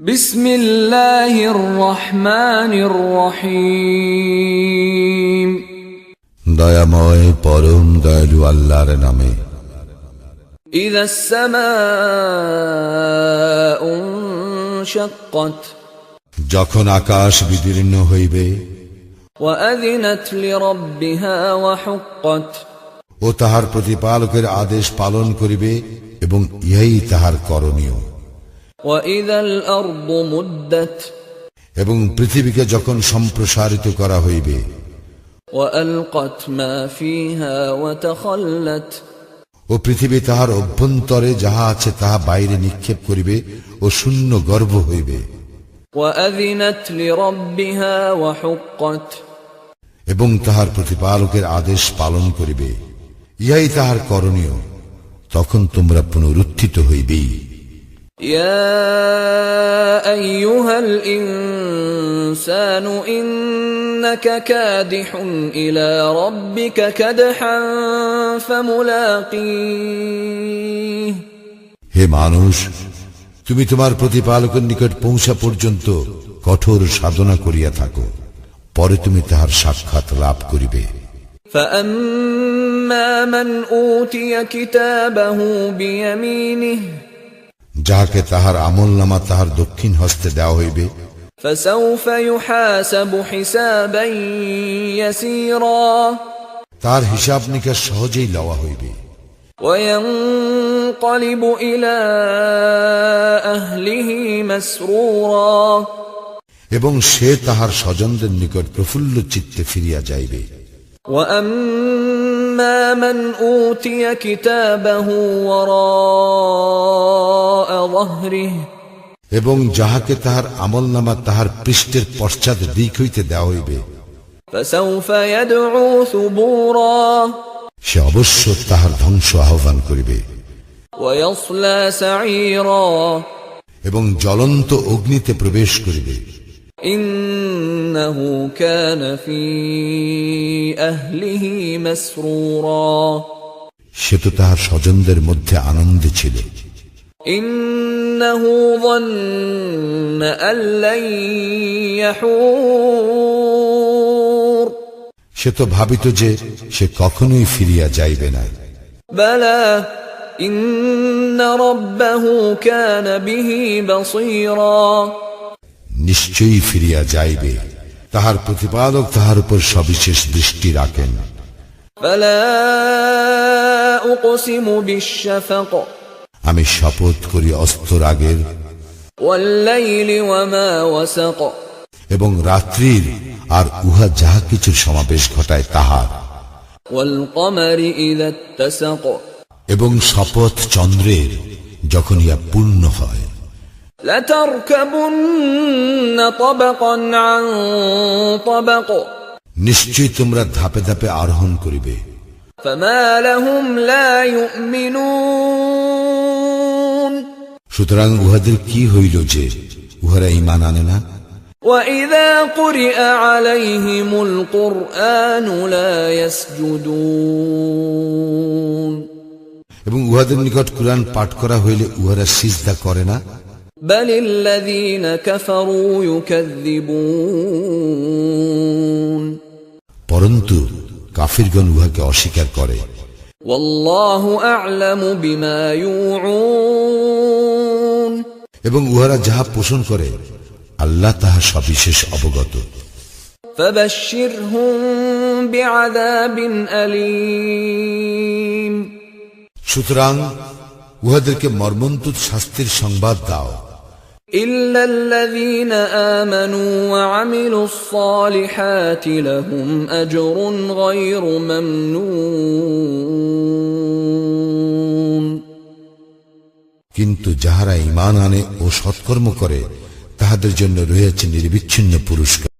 بسم الله الرحمن الرحيم দয়াময় পরম দয়ালু আল্লাহর নামে إذا السماء انشقت যখন আকাশ বিদীর্ণ হইবে وأذنت لربها وحقت ও তাহার প্রতিপালকের আদেশ পালন করিবে এবং ইহাই তাহার করণীয় وإذا الأرض مدت এবং পৃথিবীকে যখন সম্প্রসারিত করা হইবে ও পৃথিবী তাহার অভ্যন্তরে যাহা আছে তাহা বাইরে নিক্ষেপ করিবে ও শূন্য গর্ব হইবে। এবং তাহার প্রতিপালকের আদেশ পালন করিবে। ইহাই তাহার করণীয়। তখন তোমরা পুনরুত্থিত হইবেই। يا أيها الإنسان إنك كادح إلى ربك كدحا فملاقيه হে মানুষ তুমি তোমার প্রতিপালকের নিকট পৌঁছা পর্যন্ত কঠোর সাধনা করিয়া থাকো পরে তুমি তাহার সাক্ষাৎ লাভ করিবে فأما من أوتي كتابه بيمينه যাহাকে তাহার আমল নামা তাহার দক্ষিণ হস্তে দেওয়া হইবে। তার হিসাব নিকাশ সহজেই লওয়া হইবে। এবং সে তাহার স্বজনদের নিকট প্রফুল্ল চিত্তে ফিরিয়া যাইবে। وأما من أوتي كتابه وراء ظهره এবং যাহাকে তাহার আমল নামা তাহার পৃষ্ঠের পশ্চাৎ দিক হইতে দেওয়া হইবে فسوف يدعو ثبورا সে অবশ্য তাহার ধ্বংস আহ্বান করিবে ويصلى سعيرا এবং জ্বলন্ত অগ্নিতে প্রবেশ করিবে إنه كان في أهله مسرورا সে তো তাহার স্বজনদের মধ্যে আনন্দে ছিল إنه ظن أن لن يحور সে তো ভাবিত যে সে কখনোই ফিরিয়া যাইবে না بلى إن ربه كان به بصيرا নিশ্চয়ই ফিরিয়া যাইবে। তাহার প্রতিপাদক তাহার উপর সবিশেষ দৃষ্টি রাখেন। আমি শপথ করি অস্তর আগের এবং রাত্রির আর উহা যাহা কিছুর সমাবেশ ঘটায় তাহার। এবং শপথ চন্দ্রের যখন ইয়া পূর্ণ হয়। لتركبن طبقا عن طبق নিশ্চয়ই তোমরা ধাপে ধাপে আরোহণ করিবে فما لهم لا يؤمنون সুতরাং উহাদের কি হইল যে উহারা ইমান আনে না وإذا قرئ عليهم القرآن لا يسجدون এবং উহাদের নিকট কুরআন পাঠ করা হইলে উহারা সিজদা করে না بل الذين كفروا يكذبون পরন্তু কাফিরগণ উহাকে অস্বীকার করে والله أعلم بما يوعون এবং উহারা যাহা পোষণ করে আল্লাহ তাহা সবিশেষ অবগত فبشرهم بعذاب أليم সুতরাং উহাদেরকে মর্মন্তুদ শাস্তির সংবাদ দাও إلا الذين آمنوا وعملوا الصالحات لهم أجر غير ممنون কিন্তু যাহারা ইমান আনে ও সৎকর্ম করে তাহাদের জন্য রয়েছে নির্বিচ্ছিন্ন পুরস্কার